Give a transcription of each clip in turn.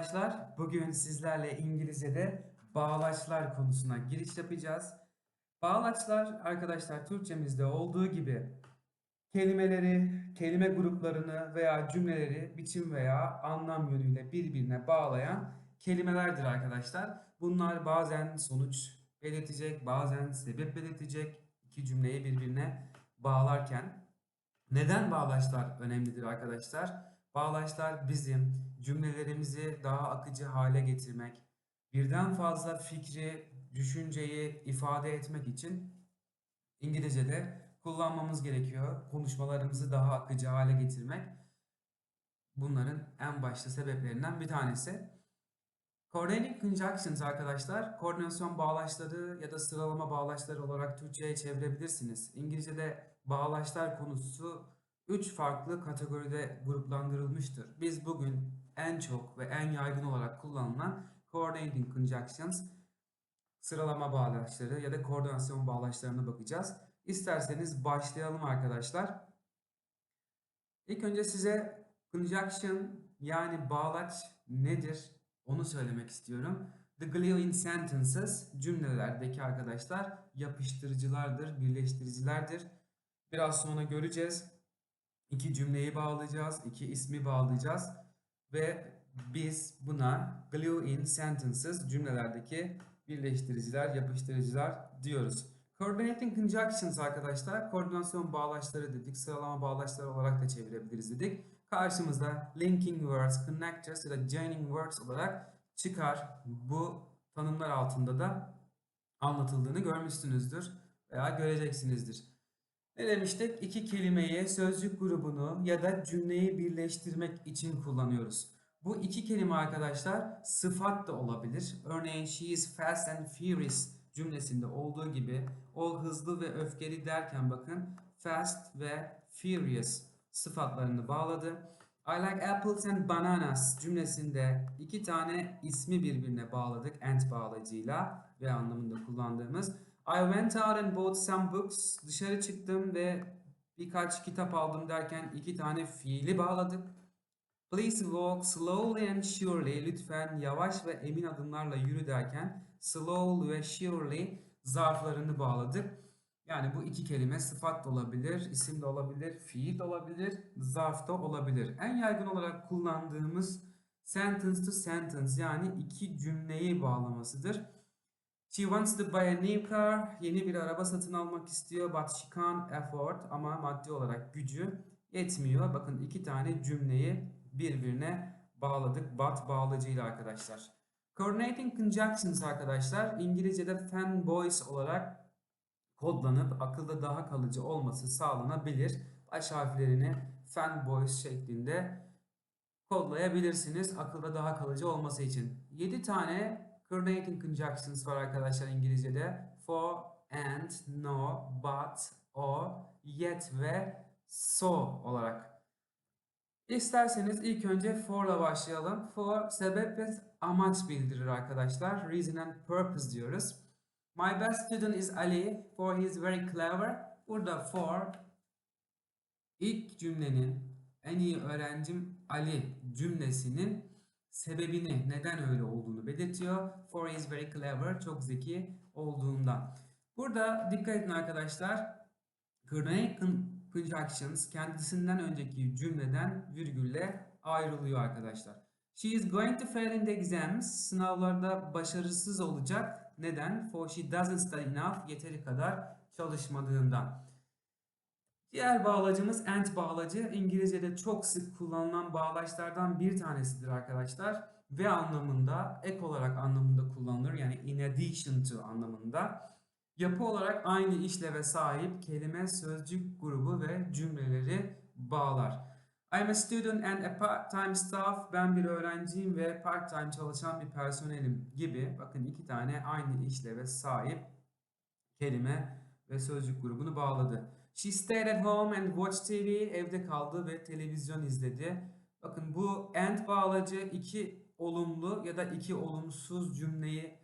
arkadaşlar. Bugün sizlerle İngilizce'de bağlaçlar konusuna giriş yapacağız. Bağlaçlar arkadaşlar Türkçemizde olduğu gibi kelimeleri, kelime gruplarını veya cümleleri biçim veya anlam yönüyle birbirine bağlayan kelimelerdir arkadaşlar. Bunlar bazen sonuç belirtecek, bazen sebep belirtecek iki cümleyi birbirine bağlarken. Neden bağlaçlar önemlidir arkadaşlar? Bağlaçlar bizim cümlelerimizi daha akıcı hale getirmek, birden fazla fikri, düşünceyi ifade etmek için İngilizce'de kullanmamız gerekiyor. Konuşmalarımızı daha akıcı hale getirmek. Bunların en başta sebeplerinden bir tanesi. Coordinating conjunctions arkadaşlar, koordinasyon bağlaçları ya da sıralama bağlaçları olarak Türkçe'ye çevirebilirsiniz. İngilizce'de bağlaçlar konusu 3 farklı kategoride gruplandırılmıştır. Biz bugün en çok ve en yaygın olarak kullanılan coordinating conjunctions, sıralama bağlaçları ya da koordinasyon bağlaçlarına bakacağız. İsterseniz başlayalım arkadaşlar. İlk önce size conjunction yani bağlaç nedir onu söylemek istiyorum. The glue in sentences cümlelerdeki arkadaşlar yapıştırıcılardır, birleştiricilerdir. Biraz sonra göreceğiz. İki cümleyi bağlayacağız, iki ismi bağlayacağız ve biz buna glue in sentences cümlelerdeki birleştiriciler, yapıştırıcılar diyoruz. Coordinating conjunctions arkadaşlar koordinasyon bağlaçları dedik, sıralama bağlaçları olarak da çevirebiliriz dedik. Karşımızda linking words, connectors ya da joining words olarak çıkar. Bu tanımlar altında da anlatıldığını görmüşsünüzdür veya göreceksinizdir. Ne demiştik? İki kelimeyi, sözcük grubunu ya da cümleyi birleştirmek için kullanıyoruz. Bu iki kelime arkadaşlar sıfat da olabilir. Örneğin she is fast and furious cümlesinde olduğu gibi o hızlı ve öfkeli derken bakın fast ve furious sıfatlarını bağladı. I like apples and bananas cümlesinde iki tane ismi birbirine bağladık and bağlacıyla ve anlamında kullandığımız. I went out and bought some books. Dışarı çıktım ve birkaç kitap aldım derken iki tane fiili bağladık. Please walk slowly and surely. Lütfen yavaş ve emin adımlarla yürü derken slow ve surely zarflarını bağladık. Yani bu iki kelime sıfat da olabilir, isim de olabilir, fiil de olabilir, zarf da olabilir. En yaygın olarak kullandığımız sentence to sentence yani iki cümleyi bağlamasıdır. She wants to buy a new car. Yeni bir araba satın almak istiyor but she can't afford ama maddi olarak gücü yetmiyor. Bakın iki tane cümleyi birbirine bağladık but bağlacıyla arkadaşlar. Coordinating conjunctions arkadaşlar İngilizce'de fanboys olarak kodlanıp akılda daha kalıcı olması sağlanabilir. Baş harflerini fanboys şeklinde kodlayabilirsiniz akılda daha kalıcı olması için. 7 tane coordinating conjunctions var arkadaşlar İngilizce'de. For, and, no, but, or, yet ve so olarak. İsterseniz ilk önce for'la başlayalım. For sebep ve amaç bildirir arkadaşlar. Reason and purpose diyoruz. My best student is Ali for he is very clever. Burada for ilk cümlenin en iyi öğrencim Ali cümlesinin sebebini neden öyle olduğunu belirtiyor. For is very clever çok zeki olduğundan. Burada dikkat edin arkadaşlar. Coordinating conjunctions kendisinden önceki cümleden virgülle ayrılıyor arkadaşlar. She is going to fail in the exams. Sınavlarda başarısız olacak. Neden? For she doesn't study enough. Yeteri kadar çalışmadığından. Diğer bağlacımız and bağlacı. İngilizce'de çok sık kullanılan bağlaçlardan bir tanesidir arkadaşlar. Ve anlamında, ek olarak anlamında kullanılır. Yani in addition to anlamında. Yapı olarak aynı işleve sahip kelime, sözcük grubu ve cümleleri bağlar. I'm a student and a part-time staff. Ben bir öğrenciyim ve part-time çalışan bir personelim gibi. Bakın iki tane aynı işleve sahip kelime ve sözcük grubunu bağladı. She stayed at home and watched TV. Evde kaldı ve televizyon izledi. Bakın bu and bağlacı iki olumlu ya da iki olumsuz cümleyi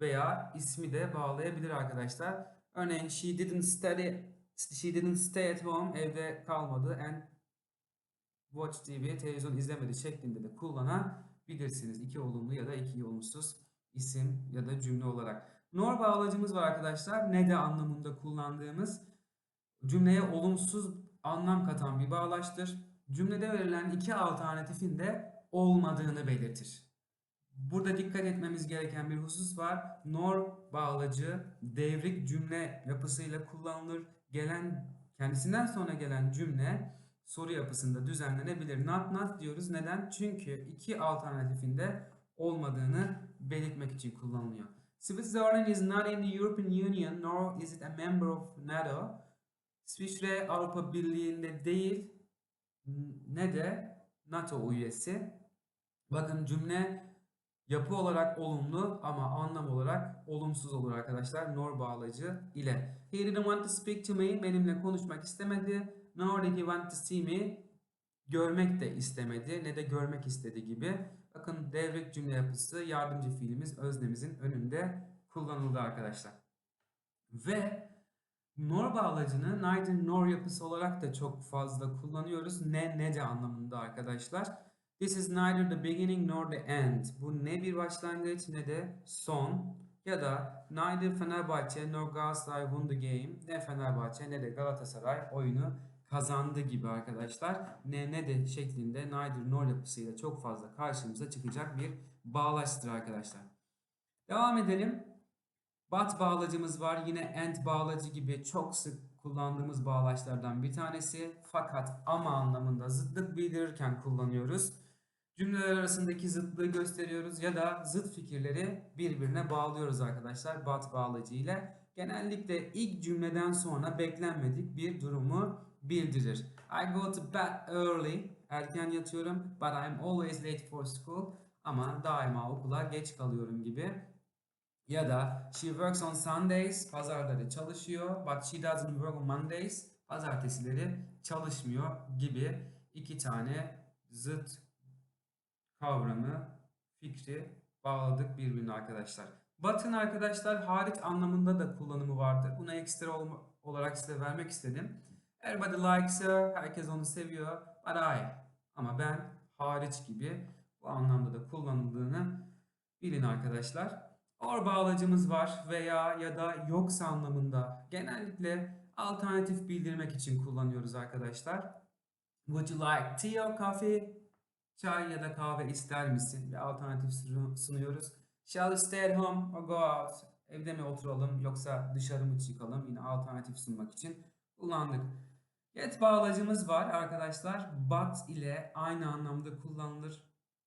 veya ismi de bağlayabilir arkadaşlar. Örneğin she didn't study she didn't stay at home evde kalmadı and watch TV televizyon izlemedi şeklinde de kullanabiliriz bilirsiniz. İki olumlu ya da iki olumsuz isim ya da cümle olarak. Nor bağlacımız var arkadaşlar. Ne de anlamında kullandığımız cümleye olumsuz anlam katan bir bağlaçtır. Cümlede verilen iki alternatifin de olmadığını belirtir. Burada dikkat etmemiz gereken bir husus var. Nor bağlacı devrik cümle yapısıyla kullanılır. Gelen kendisinden sonra gelen cümle soru yapısında düzenlenebilir. Not not diyoruz. Neden? Çünkü iki alternatifinde olmadığını belirtmek için kullanılıyor. Switzerland is not in the European Union nor is it a member of NATO. İsviçre Avrupa Birliği'nde değil ne de NATO üyesi. Bakın cümle yapı olarak olumlu ama anlam olarak olumsuz olur arkadaşlar. Nor bağlacı ile. He didn't want to speak to me. Benimle konuşmak istemedi. Nor did he want to see me. Görmek de istemedi. Ne de görmek istedi gibi. Bakın devrik cümle yapısı yardımcı fiilimiz öznemizin önünde kullanıldı arkadaşlar. Ve nor bağlacını neither nor yapısı olarak da çok fazla kullanıyoruz. Ne ne de anlamında arkadaşlar. This is neither the beginning nor the end. Bu ne bir başlangıç ne de son. Ya da neither Fenerbahçe nor Galatasaray won the game. Ne Fenerbahçe ne de Galatasaray oyunu kazandı gibi arkadaşlar. Ne ne de şeklinde neither nor yapısıyla çok fazla karşımıza çıkacak bir bağlaçtır arkadaşlar. Devam edelim. But bağlacımız var. Yine and bağlacı gibi çok sık kullandığımız bağlaçlardan bir tanesi. Fakat ama anlamında zıtlık bildirirken kullanıyoruz. Cümleler arasındaki zıtlığı gösteriyoruz ya da zıt fikirleri birbirine bağlıyoruz arkadaşlar but bağlacı ile. Genellikle ilk cümleden sonra beklenmedik bir durumu bildirir. I go to bed early. Erken yatıyorum. But I'm always late for school. Ama daima okula geç kalıyorum gibi. Ya da she works on Sundays. Pazarları çalışıyor. But she doesn't work on Mondays. Pazartesileri çalışmıyor gibi iki tane zıt kavramı, fikri bağladık birbirine arkadaşlar. But'ın arkadaşlar hariç anlamında da kullanımı vardır. Buna ekstra olarak size vermek istedim. Everybody likes her. Herkes onu seviyor. But I. Ama ben hariç gibi bu anlamda da kullanıldığını bilin arkadaşlar. Or bağlacımız var veya ya da yoksa anlamında genellikle alternatif bildirmek için kullanıyoruz arkadaşlar. Would you like tea or coffee? Çay ya da kahve ister misin? Bir alternatif sunuyoruz. Shall we stay at home or go out? Evde mi oturalım yoksa dışarı mı çıkalım? Yine alternatif sunmak için kullandık. Get bağlacımız var arkadaşlar. But ile aynı anlamda kullanılır.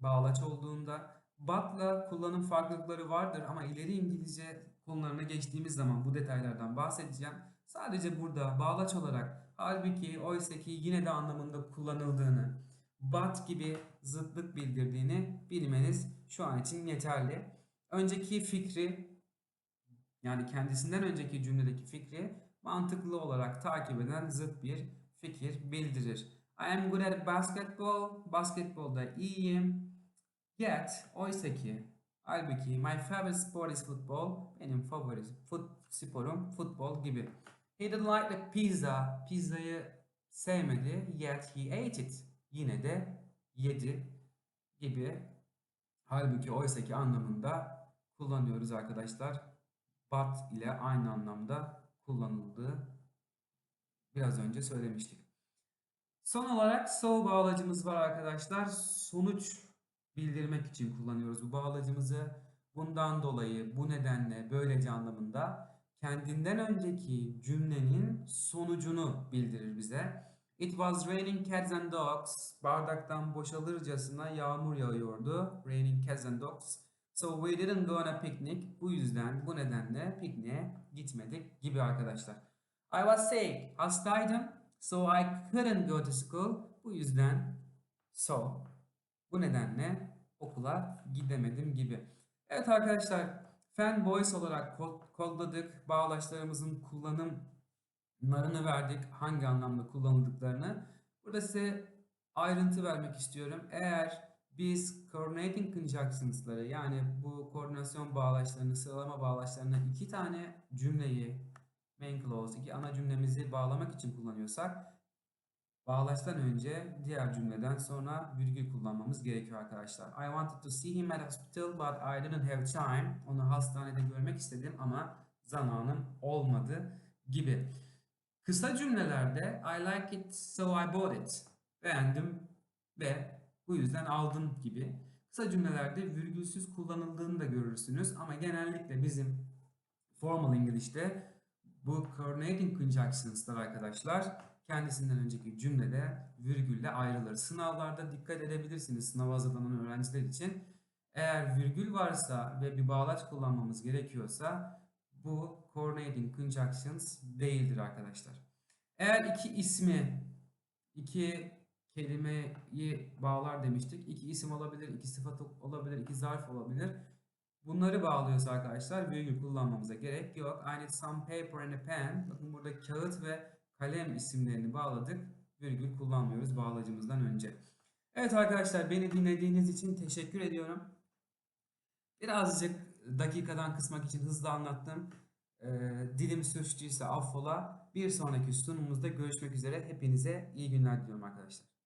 Bağlaç olduğunda. But'la kullanım farklılıkları vardır ama ileri İngilizce konularına geçtiğimiz zaman bu detaylardan bahsedeceğim. Sadece burada bağlaç olarak halbuki oysaki yine de anlamında kullanıldığını, but gibi zıtlık bildirdiğini bilmeniz şu an için yeterli. Önceki fikri yani kendisinden önceki cümledeki fikri mantıklı olarak takip eden zıt bir fikir bildirir. I am good at basketball. Basketbolda iyiyim. Yet oysa ki halbuki my favorite sport is football. Benim favori fut, sporum futbol gibi. He didn't like the pizza. Pizzayı sevmedi. Yet he ate it. Yine de yedi gibi. Halbuki oysa ki anlamında kullanıyoruz arkadaşlar. But ile aynı anlamda kullanıldığı biraz önce söylemiştik. Son olarak so bağlacımız var arkadaşlar. Sonuç bildirmek için kullanıyoruz bu bağlacımızı. Bundan dolayı, bu nedenle, böylece anlamında kendinden önceki cümlenin sonucunu bildirir bize. It was raining cats and dogs. Bardaktan boşalırcasına yağmur yağıyordu. Raining cats and dogs. So we didn't go on a picnic. Bu yüzden, bu nedenle pikniğe gitmedik gibi arkadaşlar. I was sick. Hastaydım. So I couldn't go to school. Bu yüzden so bu nedenle okula gidemedim gibi. Evet arkadaşlar Voice olarak kodladık. Bağlaçlarımızın kullanımlarını verdik. Hangi anlamda kullanıldıklarını. Burada size ayrıntı vermek istiyorum. Eğer biz coordinating conjunctions'ları yani bu koordinasyon bağlaçlarını, sıralama bağlaçlarını iki tane cümleyi main clause, iki ana cümlemizi bağlamak için kullanıyorsak bağlaçtan önce diğer cümleden sonra virgül kullanmamız gerekiyor arkadaşlar. I wanted to see him at hospital but I didn't have time. Onu hastanede görmek istedim ama zamanım olmadı gibi. Kısa cümlelerde I like it so I bought it. Beğendim ve bu yüzden aldım gibi. Kısa cümlelerde virgülsüz kullanıldığını da görürsünüz ama genellikle bizim formal English'te bu coordinating conjunctions'lar arkadaşlar kendisinden önceki cümlede virgülle ayrılır. Sınavlarda dikkat edebilirsiniz sınav hazırlanan öğrenciler için. Eğer virgül varsa ve bir bağlaç kullanmamız gerekiyorsa bu coordinating conjunctions değildir arkadaşlar. Eğer iki ismi, iki kelimeyi bağlar demiştik. İki isim olabilir, iki sıfat olabilir, iki zarf olabilir. Bunları bağlıyorsa arkadaşlar virgül kullanmamıza gerek yok. I need some paper and a pen. Bakın burada kağıt ve kalem isimlerini bağladık. Virgül kullanmıyoruz bağlacımızdan önce. Evet arkadaşlar beni dinlediğiniz için teşekkür ediyorum. Birazcık dakikadan kısmak için hızlı anlattım. Ee, dilim sürçtüyse affola. Bir sonraki sunumumuzda görüşmek üzere. Hepinize iyi günler diliyorum arkadaşlar.